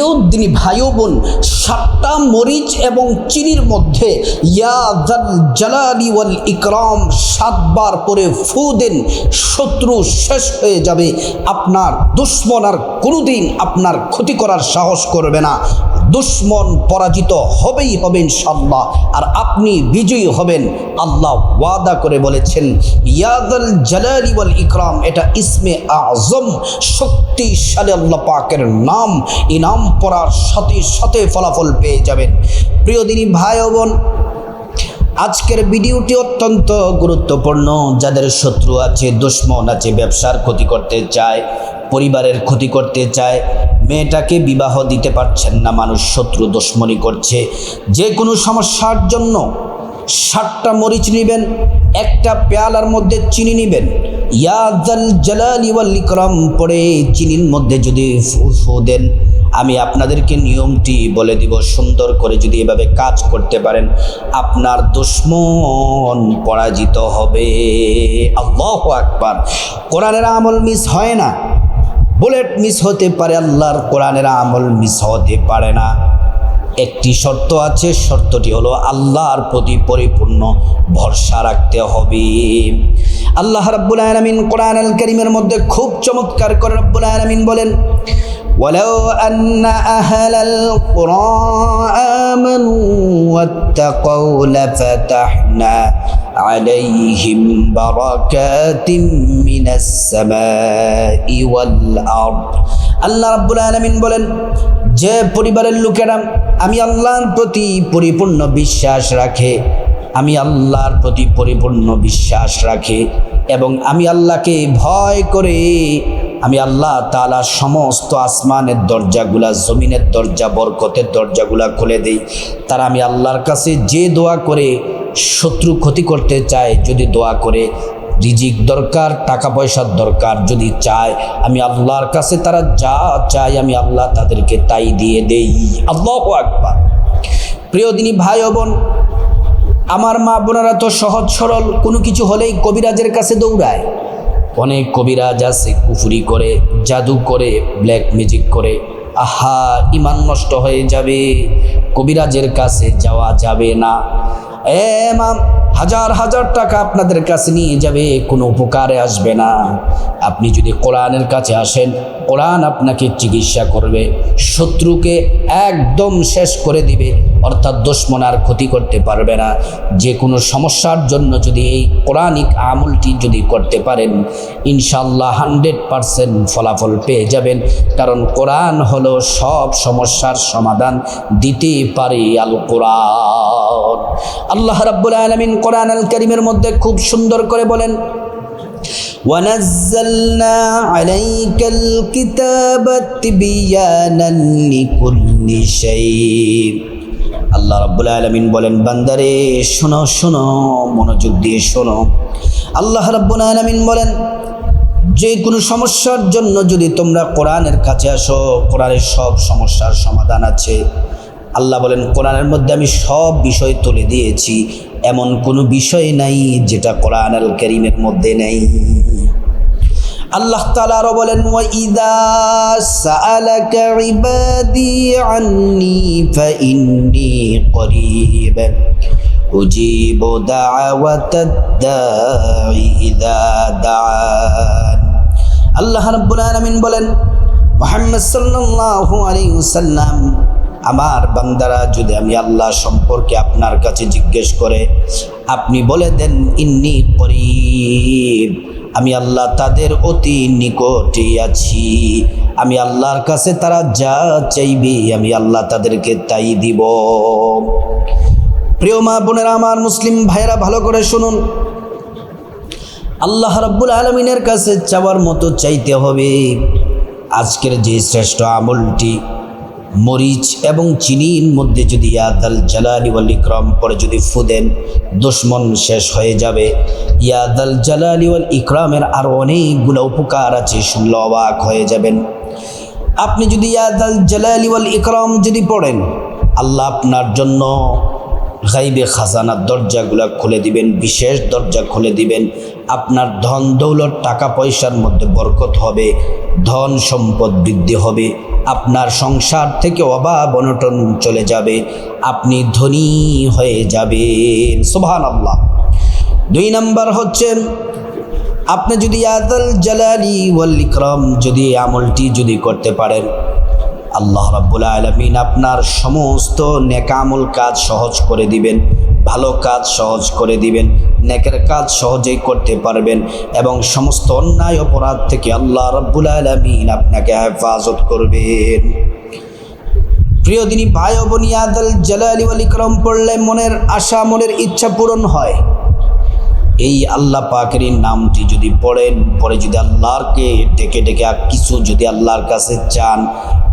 প্রিয় দিনী ভাই বোন সাতটা মরিচ এবং চিনির মধ্যে জালালি ওয়াল ইকরাম সাতবার পরে ফু দেন, শত্রু শেষ হয়ে যাবে। আপনার দুশ্মন আর কোনোদিন আপনার ক্ষতি করার সাহস করবে না। দুশ্মন পরাজিত হবেই হবেন ইনশাল্লাহ আর আপনি বিজয়ী হবেন, আল্লাহ ওয়াদা করে বলেছেন ইয়াদাল জালালি ইকরাম, এটা ইসমে আজম, শক্তিশালী আল্লাহ পাকের নাম। ইনাম নাম পড়ার সাথে সাথে ফলাফল পেয়ে যাবেন। প্রিয় দিনী ভাই ও বোন, আজকের ভিডিওটি অত্যন্ত গুরুত্বপূর্ণ। যাদের শত্রু আছে, দুশ্মন আছে, ব্যবসার ক্ষতি করতে চায়, পরিবারের ক্ষতি করতে চায়, মেয়েটাকে বিবাহ দিতে পারছেন না, মানুষ শত্রু, দুশ্মনী করছে। যে কোনো সমস্যার জন্য ষাটটা মরিচ নেবেন, একটা পেয়ালার মধ্যে চিনি নেবেন। ইয়াদাল জালালি ওয়াল ইকরাম চিনির মধ্যে যদি ফু ফু দেন, আমি আপনাদেরকে নিয়মটি বলে দিব, সুন্দর করে যদি এভাবে কাজ করতে পারেন, আপনার দুশ্মন পরাজিত হবে। আল্লাহ আকবার। কোরআনের আমল মিস হয় না। বুলেট মিস হতে পারে, আল্লাহর কোরআনের আমল মিস হতে পারে না। একটি শর্ত আছে, শর্তটি হলো আল্লাহর প্রতি পরিপূর্ণ ভরসা রাখতে হবে। আল্লাহ রাব্বুল আলামিন কোরআন আল কারীমের মধ্যে খুব চমৎকার করে রাব্বুল আলামিন বলেন ولو أن أهل القرى آمنوا واتقوا لفتحنا عليهم بركات من السماء والأرض আল্লাহ রাব্বুল আলামিন বলেন যে পরিবারের লোকেরা আমি আল্লাহর প্রতি পরিপূর্ণ বিশ্বাস রাখে আমি আল্লাহর প্রতি পরিপূর্ণ বিশ্বাস রাখে এবং আমি আল্লাহকে ভয় করে আমি আল্লাহ তালা সমস্ত আসমানের দরজাগুলা, জমিনের দরজা, বরকতের দরজাগুলা খুলে দেই। তারা আমি আল্লাহর কাছে যে দোয়া করে শত্রু ক্ষতি করতে চায়, যদি দোয়া করে রিজিক দরকার টাকা পয়সার দরকার যদি চায়, আমি আল্লাহর কাছে তারা যা চায় আমি আল্লাহ তাদেরকে তাই দিয়ে দেই। আল্লাহ আকবার। প্রিয় দিনী ভাই বোন, আমার মা বোনেরা তো সহজ সরল, কোনো কিছু হলেই কবিরাজের কাছে দৌড়ায়। অনেক কবিরাজ আছে কুফুরি করে, জাদু করে ব্ল্যাক ম্যাজিক করে। আহা ইমান নষ্ট হয়ে যাবে। কবিরাজের কাছে যাওয়া যাবে না। এ মাম হাজার হাজার টাকা আপনাদের কাছে নিয়ে যাবে, কোনো উপকারে আসবে না। আপনি যদি কোরআনের কাছে আসেন, কোরআন আপনাকে চিকিৎসা করবে, শত্রুকে একদম শেষ করে দিবে। অর্থাৎ দুশ্মন আর ক্ষতি করতে পারবে না যে কোনো সমস্যার জন্য যদি এই কোরআনিক আমলটি যদি করতে পারেন ইনশাল্লাহ হান্ড্রেড পারসেন্ট ফলাফল পেয়ে যাবেন কারণ কোরআন হলো সব সমস্যার সমাধান দিতে পারে আল কোরআন আল্লাহ রাব্বুল আলমিন কোরআন আল করিমের মধ্যে খুব সুন্দর করে বলেন ونزلنا عليك الكتاب تبيانا لكل شيء আল্লাহ রাব্বুল আলামিন বলেন, বান্দারে, শোনো শোনো, মনোযোগ দিয়ে শোনো। আল্লাহ রাব্বুল আলামিন বলেন, যে কোনো সমস্যার জন্য যদি তোমরা কোরআনের কাছে আসো, কোরআনের সব সমস্যার সমাধান আছে। আল্লাহ বলেন, কোরআনের মধ্যে আমি সব বিষয় তুলে দিয়েছি, এমন কোনো বিষয় নাই যেটা কোরআন আল করিমের মধ্যে নেই। আল্লাহ তালা আরও বলেন উজিবু দাওয়াতাদ দাঈ ইযা দাআন। আল্লাহ রাব্বুল আলামিন বলেন, মুহাম্মদ সাল্লাল্লাহু আলাইহি আমার বান্দারা যদি আমি আল্লাহ সম্পর্কে আপনার কাছে জিজ্ঞেস করে, আপনি বলে দেন, ইন্নি করিব। আমি আল্লাহ তাদের অতি নিকটে আছি। আমি আল্লাহর কাছে তারা যা চাইবে, আমি আল্লাহ তাদেরকে তাই দিব। প্রিয় মা বোনেরা, আমার মুসলিম ভাইয়েরা, ভালো করে শুনুন। আল্লাহ রাব্বুল আলমিনের কাছে চাওয়ার মতো চাইতে হবে। আজকের যে শ্রেষ্ঠ আমলটি মরিচ এবং চিনির মধ্যে যদি ইয়াদাল জালালি ওয়াল ইকরাম পরে যদি ফুদেন দুশ্মন শেষ হয়ে যাবে। ইয়াদাল জালালি ওয়াল ইকরামের আরও অনেকগুলো উপকার আছে, শুনল অবাক হয়ে যাবেন। আপনি যদি ইয়াদাল জালালি ওয়াল ইকরাম যদি পড়েন, আল্লাহ আপনার জন্য গাইবে খাজানার দরজাগুলো খুলে দিবেন, বিশেষ দরজা খুলে দিবেন। আপনার ধন দৌলত টাকা পয়সার মধ্যে বরকত হবে ধন সম্পদ বৃদ্ধি হবে। আপনার সংসার থেকে অভাব অনটন চলে যাবে। আপনি ধনী হয়ে যাবেন। সোভান আল্লাহ দুই নম্বর হচ্ছেন আপনি যদি আদল জালালি ওয়াল ইকরাম, যদি আমলটি যদি করতে পারেন, আল্লাহ রাব্বুল আলমিন আপনার সমস্ত নেকামল কাজ সহজ করে দিবেন। ভালো কাজ সহজ করে দিবেন, নেকের কাজ সহজেই করতে পারবেন এবং সমস্ত অন্যায় অপরাধ থেকে আল্লাহ রব্বুল আলমিন আপনাকে হেফাজত করবেন। প্রিয় দিনী ভাই ও বনি আদল জালালি ওয়াল ইকরাম, পড়লে মনের আশা, মনের ইচ্ছা পূরণ হয়। এই আল্লাহ পাকের নামটি যদি পড়েন, পরে যদি আল্লাহরকে ডেকে ডেকে কিছু যদি আল্লাহর কাছে চান,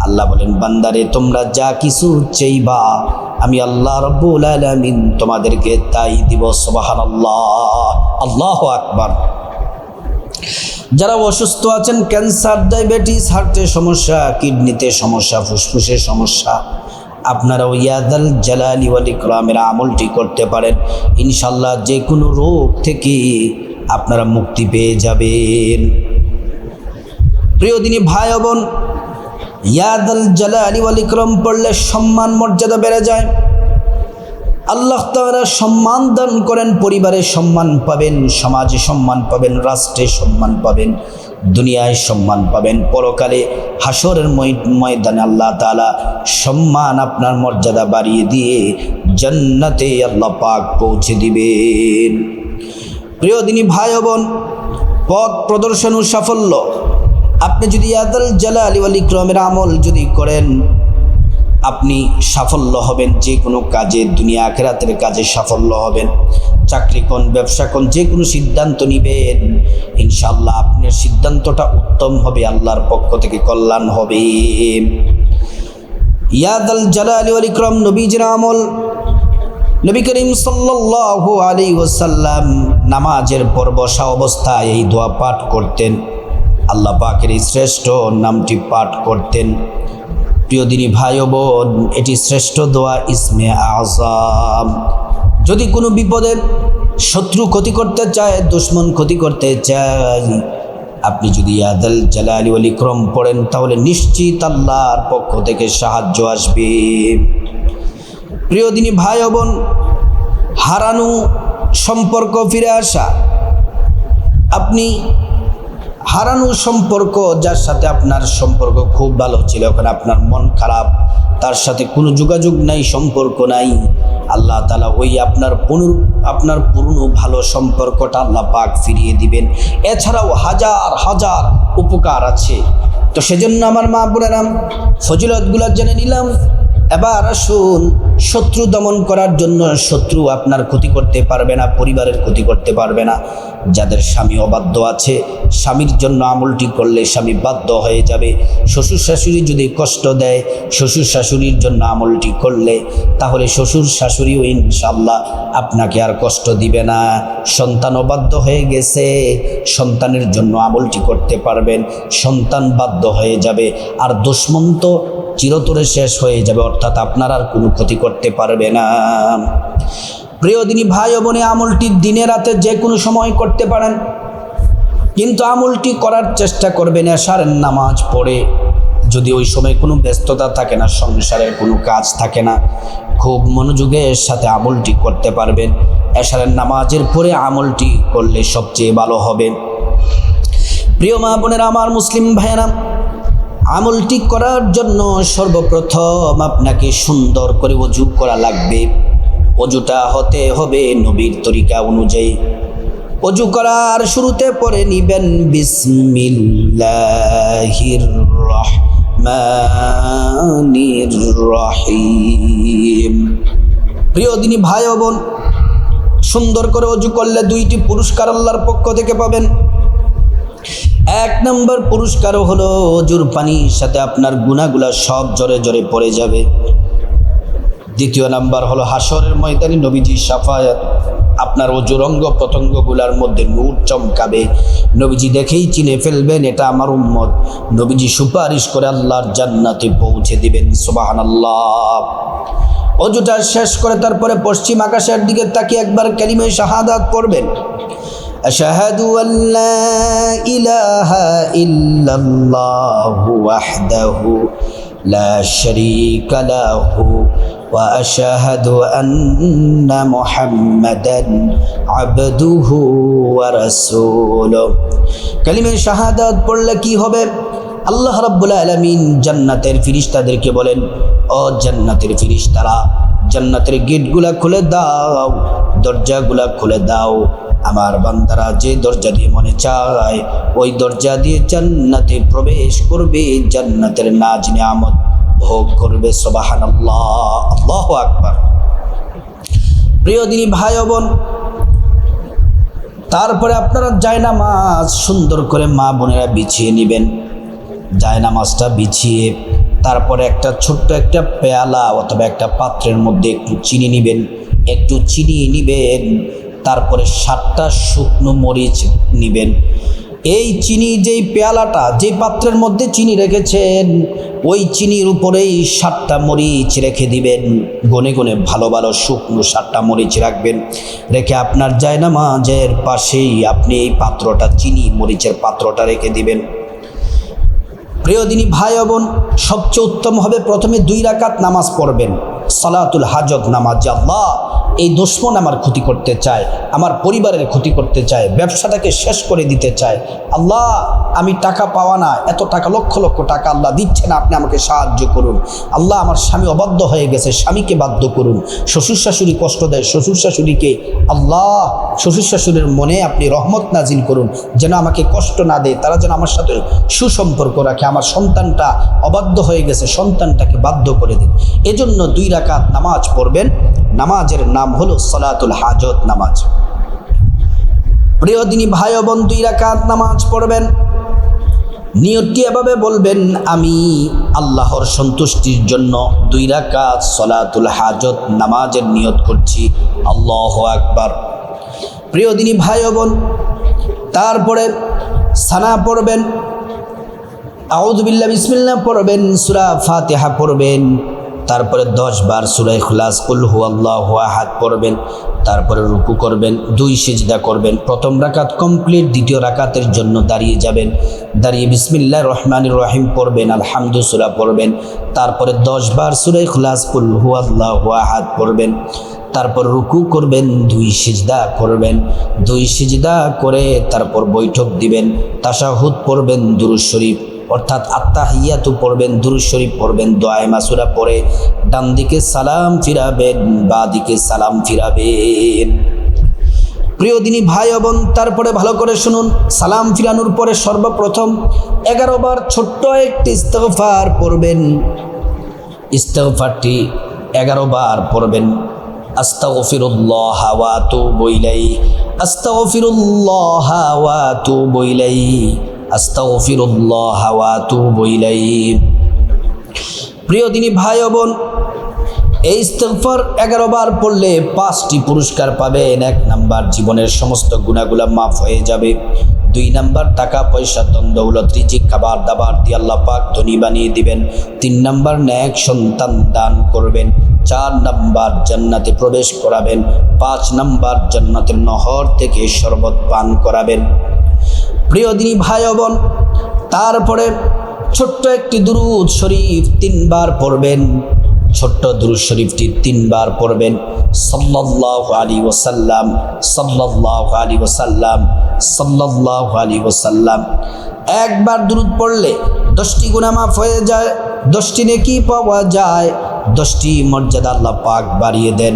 আল্লাহ বলেন, বান্দারে, তোমরা যা কিছু চাইবা, আমি আল্লাহ রব্বুল আলামিন তোমাদেরকে তাই দিব সুবহান আল্লাহ আল্লাহ আকবার। যারা অসুস্থ আছেন, ক্যান্সার, ডায়াবেটিস, হার্টের সমস্যা, কিডনিতে সমস্যা, ফুসফুসের সমস্যা আপনারা ইয়াদাল জালালি ওয়াল ইকরামের আমলটি করতে পারেন। ইনশাল্লাহ যে কোনো রোগ থেকে আপনারা মুক্তি পেয়ে যাবেন। প্রিয় দিনী ভাই বোন, ইয়াদাল জালালি ওয়াল ইকরাম পড়লে সম্মান মর্যাদা বেড়ে যায়। আল্লাহ তাআলা সম্মান দান করেন, পরিবারে সম্মান পাবেন, সমাজে সম্মান পাবেন, রাষ্ট্রে সম্মান পাবেন, দুনিয়ায় সম্মান পাবেন। পরকালে হাসরের ময়- ময়দানে আল্লাহ তাআলা সম্মান আপনার মর্যাদা বাড়িয়ে দিয়ে জান্নাতে আল্লাহ পাক পৌঁছে দিবেন। প্রিয় দিনী ভাই বোন, পথ প্রদর্শন ও সাফল্য। আপনি যদি আদাল জালা আলী ওয়াল ইকরামের আমল যদি করেন আপনি সাফল্য হবেন, যে কোনো কাজে, দুনিয়া আখেরাতের কাজে সাফল্য হবেন। চাকরি কোন, ব্যবসা কোন, যে কোনো সিদ্ধান্ত নিবেন। ইনশাল্লাহ আপনার সিদ্ধান্তটা উত্তম হবে, আল্লাহর পক্ষ থেকে কল্যাণ হবে। ইয়াদাল জালালি ওয়াল ইকরাম, নবীজির আমল। নবী করিম সাল্লাল্লাহু আলাইহি ওয়াসাল্লাম নামাজের পর বসা অবস্থায় এই দোয়া পাঠ করতেন। আল্লাহ পাকের এই শ্রেষ্ঠ নামটি পাঠ করতেন। প্রিয় দিনী ভাই বোন, এটি শ্রেষ্ঠ দোয়া ইসমে আজম যদি কোনো বিপদে শত্রু ক্ষতি করতে চায়, দুশ্মন ক্ষতি করতে চায়, আপনি যদি আদাল জালালি ওয়াল ইকরম পড়েন, তাহলে নিশ্চিত আল্লাহর পক্ষ থেকে সাহায্য আসবে। প্রিয় দিনী ভাই বোন, হারানো সম্পর্ক ফিরে আসা, আপনি হারানো সম্পর্ক যার সাথে আপনার সম্পর্ক খুব ভালো ছিল এখন আপনার মন খারাপ, তার সাথে কোনো যোগাযোগ নাই, সম্পর্ক নাই। আল্লাহ তালা ওই আপনার পুনর, আপনার পুরনো ভালো সম্পর্কটা আল্লাহ পাক ফিরিয়ে দিবেন। এছাড়াও হাজার হাজার উপকার আছে। তো সেজন্য আমার মা বোনেরাম ফজিলতগুলো জেনে নিলাম। এবার আসুন, শত্রু দমন করার জন্য শত্রু আপনার ক্ষতি করতে পারবে না, পরিবারের ক্ষতি করতে পারবে না। যাদের স্বামী অবাধ্য আছে, স্বামীর জন্য আমলটি করলে স্বামী বাধ্য হয়ে যাবে। শ্বশুর শাশুড়ি যদি কষ্ট দেয়, শ্বশুর শাশুড়ির জন্য আমলটি করলে, তাহলে শ্বশুর শাশুড়িও ইনশাল্লাহ আপনাকে আর কষ্ট দিবে না। সন্তান অবাধ্য হয়ে গেছে, সন্তানের জন্য আমলটি করতে পারবেন, সন্তান বাধ্য হয়ে যাবে। আর দুশ্মন্ত চিরতরে শেষ হয়ে যাবে অর্থাৎ আপনার আর কোনো ক্ষতি করতে পারবে না। প্রিয় দিনী ভাই ও বোনে, আমলটি দিনে রাতে যে কোনো সময় করতে পারেন। কিন্তু আমলটি করার চেষ্টা করবেন এশারের নামাজ পড়ে। যদি ওই সময় কোনো ব্যস্ততা থাকে না, সংসারের কোনো কাজ থাকে না, খুব মনোযোগের সাথে আমলটি করতে পারবেন। এশারের নামাজের পরে আমলটি করলে সবচেয়ে ভালো হবে। প্রিয় মা বোনের, আমার মুসলিম ভাইয়েরা আমলটি করার জন্য সর্বপ্রথম আপনাকে সুন্দর করে অজু করা লাগবে। অজুটা হতে হবে নবীর তরিকা অনুযায়ী। অজু করার শুরুতে পরে নিবেন বিসমিল্লাহির রহমানির রহিম। প্রিয় দিনী ভাই বোন, সুন্দর করে অজু করলে দুইটি পুরস্কার আল্লাহর পক্ষ থেকে পাবেন। এক নম্বর পুরস্কারও হলো অজুর পানির সাথে আপনার গুণাগুলা সব জরে জরে পড়ে যাবে। দ্বিতীয় নাম্বার হলো হাসরের ময়দানে নবীজি সাফায়াত, আপনার অজুর অঙ্গ প্রত্যঙ্গগুলার মধ্যে নূর চমকাবে। নবীজি দেখেই চিনে ফেলবেন, এটা আমার উম্মত। নবীজি সুপারিশ করে আল্লাহর জান্নাতে পৌঁছে দিবেন সুবাহান আল্লাহ অজুটা শেষ করে তারপরে পশ্চিম আকাশের দিকে তাকিয়ে একবার কালিমে শাহাদাত পড়বেন। أشهد أن لا إله إلا الله وحده لا شريك له وأشهد أن محمدا عبده ورسوله كلمة শাহাদাত পড়লে কি হবে? আল্লাহ রাব্বুল আলামিন জান্নাতের ফিরিস্তাদেরকে বলেন, ও জান্নাতের ফিরিস্তারা, জান্নাতের গেটগুলা খুলে দাও, দরজাগুলা খুলে দাও আমার বান্দারা যে দরজা দিয়ে মনে চায়, ওই দরজা দিয়ে জান্নাতে প্রবেশ করবে, জান্নাতের নাজ নিয়ামত ভোগ করবে সবাহান আল্লাহ আকবার। প্রিয় দিনী ভাই বোন, তারপরে আপনারা জায়নামাজ সুন্দর করে মা বোনেরা বিছিয়ে নেবেন। জায়নামাজটা বিছিয়ে তারপরে একটা ছোট্ট একটা পেয়ালা অথবা একটা পাত্রের মধ্যে একটু চিনি নেবেন, একটু চিনি নেবেন তারপরে সাতটা শুকনো মরিচ নেবেন। এই চিনি যেই পেয়ালাটা যে পাত্রের মধ্যে চিনি রেখেছেন, ওই চিনির উপরেই সাতটা মরিচ রেখে দিবেন। গনে গনে ভালো ভালো শুকনো সাতটা মরিচ রাখবেন। রেখে আপনার জায়নামাজের পাশেই আপনি এই পাত্রটা, চিনি মরিচের পাত্রটা রেখে দিবেন। প্রিয়দিনী ভাই বোন, সবচেয়ে উত্তম হবে প্রথমে দুই রাকাত নামাজ পড়বেন। সালাতুল হাজত নামাজ, আল্লাহ। এই দুশ্মন আমার ক্ষতি করতে চায়, আমার পরিবারের ক্ষতি করতে চায়, ব্যবসাটাকে শেষ করে দিতে চায়। আল্লাহ, আমি টাকা পাওয়া না, এত টাকা, লক্ষ লক্ষ টাকা আল্লাহ দিচ্ছে না আপনি আমাকে সাহায্য করুন। আল্লাহ আমার স্বামী অবাধ্য হয়ে গেছে, স্বামীকে বাধ্য করুন। শ্বশুর শাশুড়ি কষ্ট দেয় শ্বশুর শাশুড়িকে আল্লাহ শ্বশুর শাশুড়ির মনে আপনি রহমত নাজিল করুন। যেন আমাকে কষ্ট না দেয়, তারা যেন আমার সাথে সুসম্পর্ক রাখে, আমার সন্তানটা অবাধ্য হয়ে গেছে, সন্তানটাকে বাধ্য করে দিন। এজন্য দুই রাকাত নামাজ পড়বেন, নামাজের নাম হলো সলাতুল হাজত নামাজ। প্রিয় দিনী ভাই বোন দুই রাকাত নামাজ পড়বেন। নিয়তটি এভাবে বলবেন, আমি আল্লাহর সন্তুষ্টির জন্য দুই রাকাত সলাতুল হাজত নামাজের নিয়ত করছি। আল্লাহ আকবার। প্রিয় দিনী ভাই বোন, তারপরে সানা পড়বেন। আউদুবিল্লা বিসমিল্লা পড়বেন, সুরা ফাতেহা পড়বেন। তারপরে দশ বার সুরাই খুলাস কুল হু আল্লাহ হাত পড়বেন, তারপরে রুকু করবেন, দুই সিজদা করবেন। প্রথম রাকাত কমপ্লিট, দ্বিতীয় রাকাতের জন্য দাঁড়িয়ে যাবেন। দাঁড়িয়ে বিসমিল্লা রহমানির রহিম পড়বেন আলহামদু সুরা পড়বেন। তারপরে দশ বার সুরাই খুলাস কুল হু আল্লাহ হাত পড়বেন। তারপর রুকু করবেন, দুই সিজদা করবেন। দুই সিজদা করে তারপর বৈঠক দিবেন। তাশাহুদ পড়বেন দুরুজ শরীফ। অর্থাৎ আত্মাহিয়াতু পড়বেন দুরুজ শরীফ পড়বেন, দোয়ায় মাসুরা পড়ে ডান দিকে সালাম ফিরাবেন বা দিকে সালাম ফিরাবেন। প্রিয় দিনী ভাই বোন, তারপরে ভালো করে শুনুন, সালাম ফিরানোর পরে সর্বপ্রথম এগারো বার ছোট্ট একটি ইস্তফার পড়বেন। ইস্তফারটি এগারো বার পড়বেন। আস্তাগফিরুল্লাহ ওয়া আতুবু ইলাইহি। প্রিয় দিনী ভাই বোন, এই ইস্তেগফার এগারো বার পড়লে পাঁচটি পুরস্কার পাবেন। এক নাম্বার, জীবনের সমস্ত গুণাগুলা মাফ হয়ে যাবে। দুই নাম্বার, টাকা, পয়সা দ্বন্দ্বৌলত রিজিক, খাবার, দাবার দিয়ে আল্লাহ পাক ধনী বানিয়ে দিবেন। তিন নাম্বার, ন্যাক সন্তান দান করবেন। চার নাম্বার, জান্নাতে প্রবেশ করাবেন। পাঁচ নাম্বার, জান্নাতের নহর থেকে শরবত পান করাবেন। প্রিয় দিনী ভাই বোন, তারপরে ছোট্ট একটি দুরুদ শরীফ তিনবার পড়বেন। ছোট্ট দুরুদ শরীফটি তিনবার পড়বেন। সাল্লাল্লাহু আলী ওসাল্লাম সাল্লাল্লাহু আলী ওসাল্লাম সাল্লাল্লাহু আলী ওসাল্লাম একবার দুরুদ পড়লে দশটি গুণা মাফ হয়ে যায়, দশটি নেকি পাওয়া যায়। দশটি মর্যাদা আল্লাহ পাক বাড়িয়ে দেন।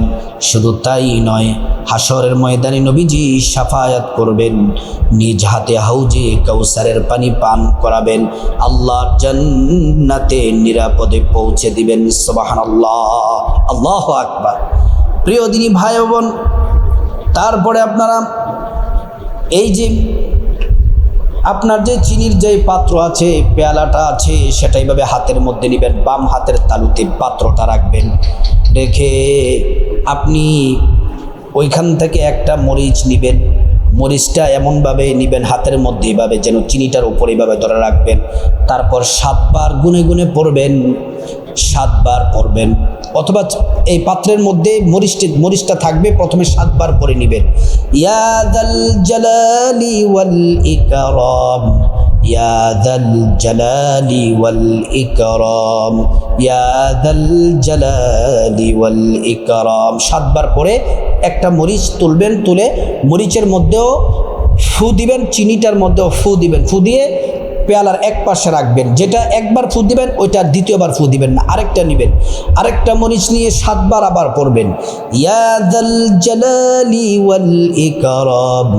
শুধু তাই নয় হাসরের ময়দানে নবীজি সাফায়াত করবেন, নিজ হাতে হাউজে কৌসারের পানি পান করাবেন আল্লাহ জান্নাতে নিরাপদে পৌঁছে দিবেন সবাহান আল্লাহ আল্লাহ আকবার। প্রিয় দিনী ভাই বোন, তারপরে আপনারা এই যে আপনার যে চিনির যে পাত্র আছে পেয়ালাটা আছে, সেটা এইভাবে হাতের মধ্যে নেবেন, বাম হাতের তালুতে পাত্রটা রাখবেন। রেখে আপনি ওইখান থেকে একটা মরিচ নেবেন। মরিচটা এমনভাবে নেবেন, হাতের মধ্যে এইভাবে যেন চিনিটার উপরে এইভাবে ধরে রাখবেন। তারপর সাতবার গুনে গুনে পড়বেন। সাতবার পড়বেন। অথবা এই পাত্রের মধ্যে মরিচটি, মরিচটা থাকবে, প্রথমে সাতবার পরে নেবেন। ইয়াদাল জালালি ওয়াল ইকরাম, ইয়া দাল জালালি ওয়াল ইকরাম, ইয়া দাল জালালি ওয়াল ইকরাম। সাতবার পরে একটা মরিচ তুলবেন, তুলে মরিচের মধ্যেও ফু দিবেন, চিনিটার মধ্যেও ফু দিবেন। ফু দিয়ে পেয়ালার এক পাশে রাখবেন। যেটা একবার ফু দিবেন, ওইটা দ্বিতীয়বার ফু দিবেন না। আরেকটা নেবেন। আরেকটা মরিচ নিয়ে সাতবার আবার পড়বেন। ইয়াদাল জালালি ওয়াল ইকরাম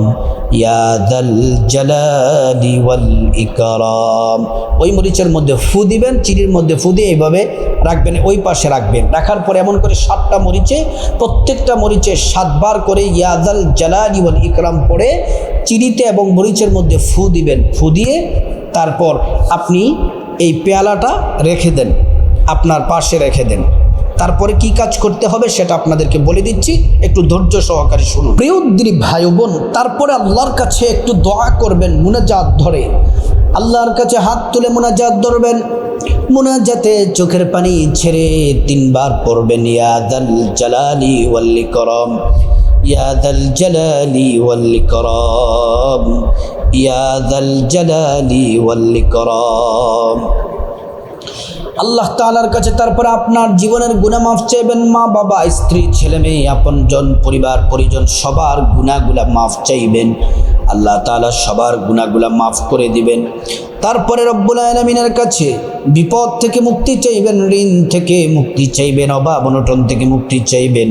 ইয়াদাল জালালি ওয়াল ইকরাম। ওই মরিচের মধ্যে ফু দিবেন, চিনির মধ্যে ফু দিয়ে এইভাবে রাখবেন, ওই পাশে রাখবেন। রাখার পরে এমন করে সাতটা মরিচে, প্রত্যেকটা মরিচে সাতবার করে ইয়াদাল জালালি ওয়াল ইকরাম পড়ে, চিনিতে এবং মরিচের মধ্যে ফু দিবেন। ফু দিয়ে তারপর আপনি এই পেয়ালাটা রেখে দেন, আপনার পাশে রেখে দেন। তারপরে কি কাজ করতে হবে সেটা আপনাদেরকে বলে দিচ্ছি, একটু ধৈর্য সহকারে শুনুন। প্রিয়দ্রী ভাই বোন তারপরে আল্লাহর কাছে একটু দোয়া করবেন মুনাজাত ধরে। আল্লাহর কাছে হাত তুলে মোনাজাত ধরবেন। মোনাজাতে চোখের পানি ছেড়ে তিনবার পড়বেন ইয়াদাল জালালি ওয়াল্লি করম ইয়াদাল জালালি ওয়াল্লি করম ইয়া দাল জালালি ওয়াল আল্লাহ তালার কাছে তারপরে আপনার জীবনের গুণা মাফ চাইবেন, মা, বাবা, স্ত্রী, ছেলে, মেয়ে, আপনজন, পরিবার, পরিজন, সবার গুণাগুলা মাফ চাইবেন। আল্লাহ তালা সবার গুণাগুলা মাফ করে দিবেন। তারপরে রব্বুল আলমিনের কাছে বিপদ থেকে মুক্তি চাইবেন, ঋণ থেকে মুক্তি চাইবেন, অভাব, অনটন থেকে মুক্তি চাইবেন।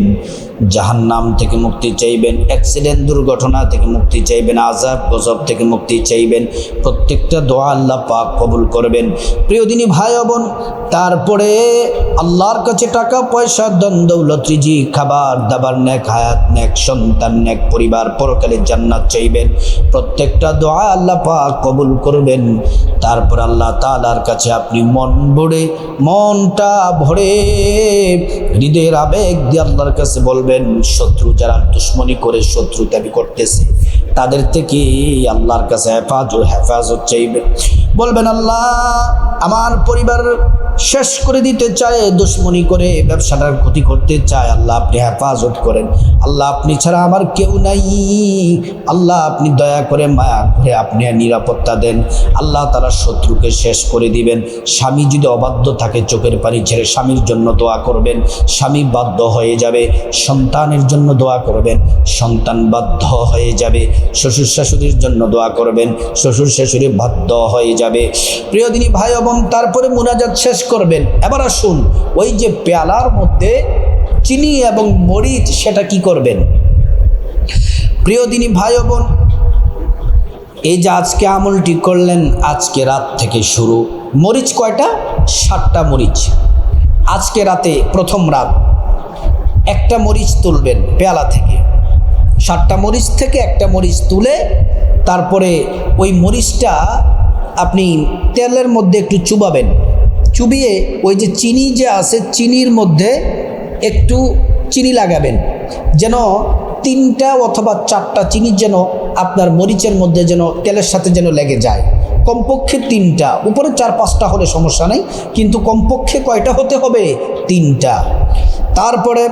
জাহান্নাম থেকে মুক্তি চাইবেন অ্যাক্সিডেন্ট দুর্ঘটনা থেকে মুক্তি চাইবেন আজাব গজব থেকে মুক্তি চাইবেন, প্রত্যেকটা দোয়া আল্লাহ পাক কবুল করবেন। প্রিয় দিনী ভাই বোন, তারপরে আল্লাহর কাছে টাকা, পয়সা দন দৌলত রিজি খাবার, দাবার, নেক হায়াত, নেক সন্তান, নেক পরিবার, পরকালে জান্নাত চাইবেন। প্রত্যেকটা দোয়া আল্লাহ পাক কবুল করবেন। তারপর আল্লাহ তালার কাছে আপনি মন ভরে, মনটা ভরে, হৃদয়ের আবেগ দিয়ে আল্লাহর কাছে বলবেন শত্রু যারা দুশ্মনী করে শত্রু দাবি করতেছে। তাদের থেকে আল্লাহর কাছে হেফাজত হেফাজত চাইবেন বলবেন, আল্লাহ, আমার পরিবার শেষ করে দিতে চায়, দুশ্মনী করে, ব্যবসাটার ক্ষতি করতে চায়। আল্লাহ, আপনি হেফাজত করেন। আল্লাহ, আপনি ছাড়া আমার কেউ নাই। আল্লাহ, আপনি দয়া করে মায়া করে আপনি নিরাপত্তা দেন। আল্লাহ তারা শত্রুকে শেষ করে দিবেন। স্বামী যদি অবাধ্য থাকে চোখের পানি ছেড়ে স্বামীর জন্য দোয়া করবেন। স্বামী বাধ্য হয়ে যাবে। সন্তানের জন্য দোয়া করবেন। সন্তান বাধ্য হয়ে যাবে। শ্বশুর শাশুড়ির জন্য দোয়া করবেন। শ্বশুর শাশুড়ি বাধ্য হয়ে যাবে। প্রিয় দিনী ভাই এবং তারপরে মুনাজাত শেষ করবেন। এবার আসুন, ওই যে পেয়ালার মধ্যে চিনি এবং মরিচ, সেটা কি করবেন? প্রিয় দিনী ভাই বোন, এই যে আজকে আমলটি করলেন, আজকে রাত থেকে শুরু। মরিচ কয়টা? ষাটটা মরিচ। আজকে রাতে প্রথম রাত। একটা মরিচ তুলবেন পেয়ালা থেকে। ষাটটা মরিচ থেকে একটা মরিচ তুলে তারপরে ওই মরিচটা আপনি তেলের মধ্যে একটু চুবাবেন। চুবিয়ে ওই যে চিনি যে আছে, চিনির মধ্যে একটু চিনি লাগাবেন। যেন তিনটা অথবা চারটা চিনি যেন আপনার মরিচের মধ্যে যেন তেলের সাথে যেন লেগে যায়। কমপক্ষে তিনটা। উপরে চার পাঁচটা হলে সমস্যা নেই, কিন্তু কমপক্ষে কয়টা হতে হবে? তিনটা। তারপরে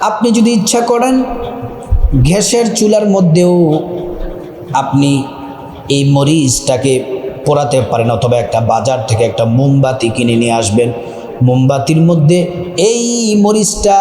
আপনি যদি ইচ্ছা করেন গ্যাসের চুলার মধ্যেও আপনি এই মরিচটাকে পোড়াতে পারেন অথবা একটা বাজার থেকে একটা মোমবাতি কিনে নিয়ে আসবেন। মোমবাতির মধ্যে এই মরিচটা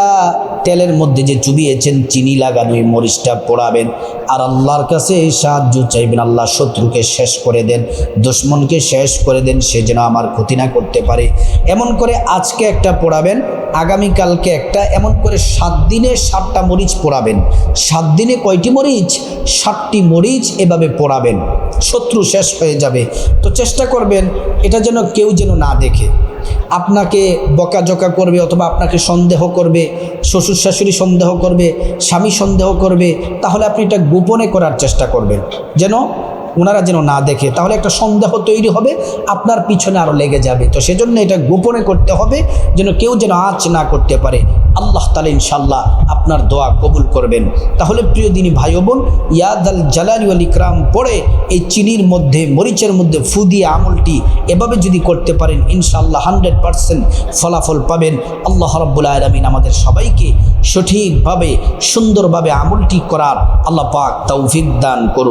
তেলের মধ্যে যে চুবিয়েছেন, চিনি লাগানো এই মরিচটা পোড়াবেন। আর আল্লাহর কাছে এই সাহায্য চাইবেন। আল্লাহ শত্রুকে শেষ করে দেন, দুশ্মনকে শেষ করে দেন, সে যেন আমার ক্ষতি না করতে পারে। এমন করে আজকে একটা পোড়াবেন, আগামীকালকে একটা, এমন করে সাত দিনে সাতটা মরিচ পোড়াবেন। সাত দিনে কয়টি মরিচ? সাতটি মরিচ এভাবে পোড়াবেন। শত্রু শেষ হয়ে যাবে। তো চেষ্টা করবেন, এটা যেন কেউ যেন না দেখে। আপনাকে বকাঝকা করবে অথবা আপনাকে সন্দেহ করবে, শ্বশুর শাশুড়ি সন্দেহ করবে, স্বামী সন্দেহ করবে, তাহলে আপনি এটা গোপনে করার চেষ্টা করবেন। যেন ওনারা যেন না দেখে, তাহলে একটা সন্দেহ তৈরি হবে, আপনার পিছনে আরও লেগে যাবে। তো সেজন্য এটা গোপনে করতে হবে, যেন কেউ যেন আঁচ না করতে পারে। আল্লাহ তালা ইনশাল্লাহ আপনার দোয়া কবুল করবেন। তাহলে প্রিয় দিনী ভাই বোন ইয়াদ আল জালালি আল ইকরাম পড়ে এই চিনির মধ্যে, মরিচের মধ্যে ফু দিয়ে আমলটি এভাবে যদি করতে পারেন ইনশাল্লাহ হান্ড্রেড পারসেন্ট ফলাফল পাবেন। আল্লাহ রব্বুল আলমিন আমাদের সবাইকে সঠিকভাবে, সুন্দরভাবে আমলটি করার আল্লাহ পাক তৌফিক দান করুন